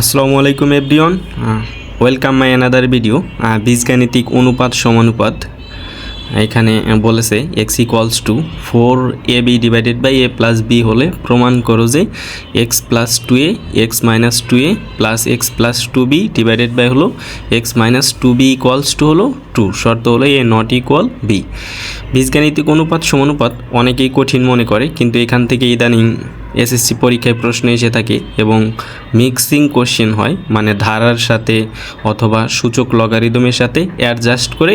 আসসালামু আলাইকুম everyone. Welcome my another video বীজগাণিতিক অনুপাত সমানুপাত। এখানে বলেছে x equals to four a b divided by a plus b হলে প্রমাণ করো যে x plus two a x minus two a plus x plus two b divided by হলো x minus two b equals to হলো two শর্ত হলো এ not equal B বীজগাণিতিক অনুপাত সমানুপাত অনেকেই কঠিন মনে করে কিন্তু এখান থেকে ইদানিং এসএসসি পরীক্ষায় প্রশ্ন এসে থাকে এবং মিক্সিং কোশ্চেন হয় মানে ধারার সাথে অথবা সূচক লগারিদমের সাথে অ্যাডজাস্ট করে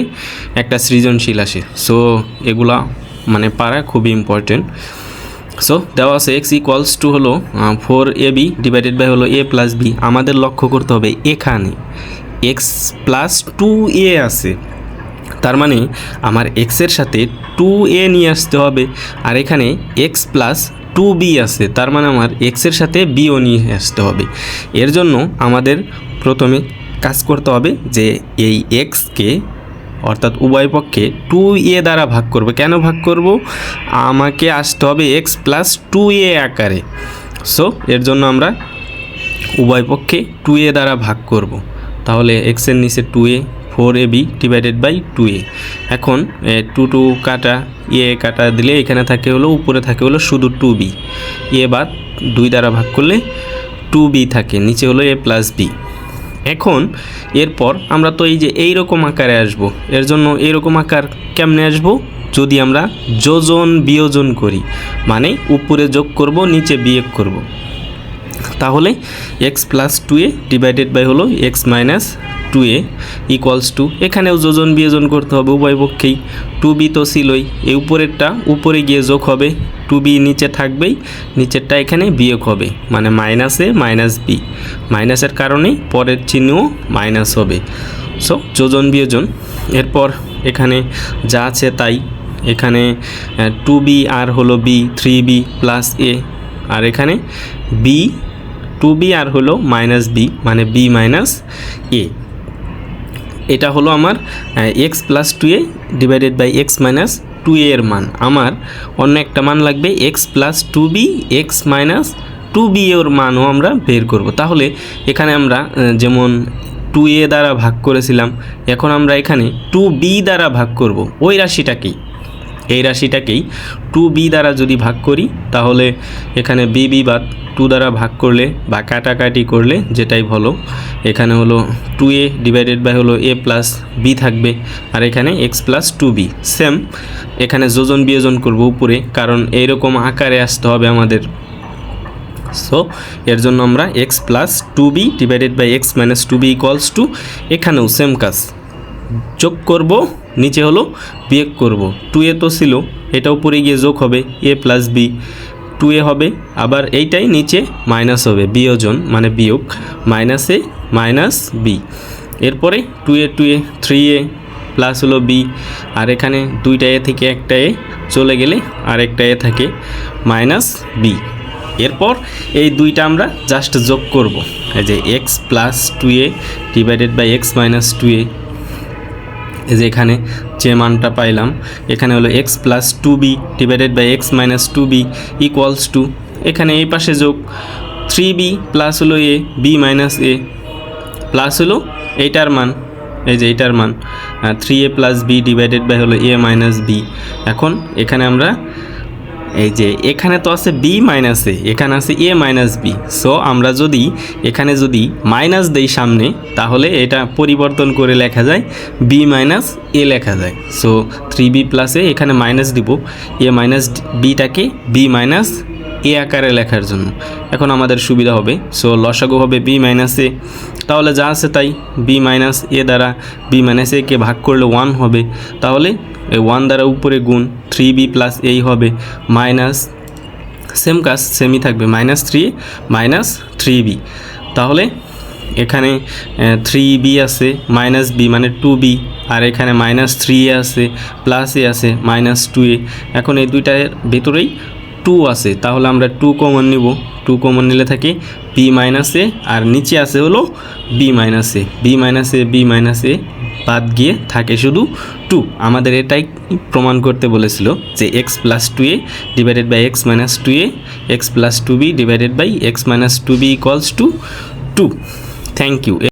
একটা সৃজনশীল আসে। সো এগুলা মানে পারা খুবই ইম্পর্টেন্ট সো দেওয়া আছে এক্স ইকুয়ালস টু হলো four a b divided by হলো এ প্লাস বি আমাদের লক্ষ্য করতে হবে এখানে এক্স প্লাস টু এ আছে। তার মানে আমার এক্সের সাথে টু এ নিয়ে আসতে হবে। আর এখানে এক্স প্লাস টু বি আছে, তার মানে আমার এক্সের সাথে বিও নিয়ে আসতে হবে। এর জন্য আমাদের প্রথমে কাজ করতে হবে যে এই এক্সকে অর্থাৎ উভয় পক্ষে টু এ দ্বারা ভাগ করব। কেন ভাগ করব? আমাকে আসতে হবে এক্স প্লাস টু এ আকারে। সো এর জন্য আমরা উভয় পক্ষে টু এ দ্বারা ভাগ করব। তাহলে এক্সের নিচে two a four a b divided by two a. এখন টু টু কাটা এ কাটা দিলে এখানে থাকে হলো, উপরে থাকে হলো শুধু টু বি এ বাদ, দুই দ্বারা ভাগ করলে টু বি থাকে, নিচে হলো এ প্লাস বি এখন এরপর আমরা তো এই যে এই রকম আকারে আসব, এর জন্য এইরকম আকার কেমনে আসব? যদি আমরা যোজন বিয়োজন করি মানে উপরে যোগ করব, নিচে বিয়োগ করব। তাহলে x plus two a divided by হলো x minus two a equals to এখানেও যোজন বিয়োজন করতে হবে উভয় পক্ষেই। টু বি তো ছিলই। এই উপরেরটা উপরে গিয়ে যোগ হবে। টু বি নিচে থাকবেই। নিচেরটা এখানে বিয়োগ হবে। মানে মাইনাসে মাইনাস বি মাইনাসের কারণে পরের চিহ্নও মাইনাস হবে। সো যোজন বিয়োজন। এরপর এখানে যা আছে তাই। এখানে টু বি আর হলো b three b plus a আর এখানে বি টু বি আর হলো মাইনাস বি মানে বি মাইনাস এ এটা হলো আমার x plus two a divided by x minus two এর মান। আমার অন্য একটা মান লাগবে x plus two b x minus two b এর মানও আমরা বের করব। তাহলে এখানে আমরা যেমন টু এ দ্বারা ভাগ করেছিলাম, এখন আমরা এখানে টু বি দ্বারা ভাগ করব। ওই রাশিটাকেই এই রাশিটাকেই টু বি দ্বারা যদি ভাগ করি, তাহলে এখানে বি বি বাদ টু দ্বারা ভাগ করলে বা কাটাকাটি করলে যেটাই ভালো এখানে হলো টু এ ডিভাইডেড বাই হলো এ প্লাস বি থাকবে আর এখানে x plus two b same এখানে যোজন বিয়োজন করব উপরে, কারণ এইরকম আকারে আসতে হবে আমাদের। সো এর জন্য আমরা x plus two b divided by x minus two b equals to এখানেও সেম কাজ। যোগ করব নিচে হলো বিয়োগ করব। টু এ তো ছিল এটা উপরে গিয়ে যোগ হবে a plus b two a হবে, আবার এইটাই নিচে মাইনাস হবে, বিয়োজন মানে বিয়োগ মাইনাসে মাইনাস বি এরপরে two a two a three a plus হলো বি আর এখানে দুইটা এ থেকে একটা এ চলে গেলে আরেকটা এ থাকে মাইনাস বি এরপর এই দুইটা আমরা জাস্ট যোগ করব। এই যে x plus two a divided by x minus two a এই যে এখানে যে মানটা পাইলাম, এখানে হলো x plus two b divided by x minus two b equals to এখানে এই পাশে যোগ থ্রি বি প্লাস হলো a b minus a plus হলো এইটার মান। এই যে এইটার মান। Three a plus b divided by হলো এ মাইনাস বি এখন এখানে আমরা এই যে এখানে তো আছে বি মাইনাস এ এখানে আছে এ মাইনাস বি সো আমরা যদি এখানে যদি মাইনাস দেই সামনে, তাহলে এটা পরিবর্তন করে লেখা যায় বি মাইনাস এ লেখা যায়। সো থ্রি বি প্লাসে এখানে মাইনাস দিব। এ মাইনাস বিটাকে বি মাইনাস এ আকারে লেখার জন্য। এখন আমাদের সুবিধা হবে। সো লসাগু হবে বি মাইনাস এ তাহলে যা আছে তাই বি মাইনাস এ দ্বারা বি মাইনাস একে ভাগ করলে ওয়ান হবে। তাহলে এই ওয়ান দ্বারা উপরে গুণ থ্রি বি প্লাস এই হবে। মাইনাস সেম কাজ সেমই থাকবে। Minus three minus three b তাহলে এখানে থ্রি বি আছে মাইনাস বি মানে টু বি আর এখানে মাইনাস থ্রি এ আছে প্লাস এ আছে মাইনাস টু এ এখন এই দুইটার ভেতরেই টু আছে, তাহলে আমরা টু কমন নিব। টু কমন নিলে থাকে বি মাইনাস এ আর নিচে আছে হলো b minus a b minus a b minus a বাদ গিয়ে থাকে শুধু টু আমাদের এটাই প্রমাণ করতে বলেছিল যে x plus two a divided by x minus two a x plus two b divided by x minus two b equals to two thank you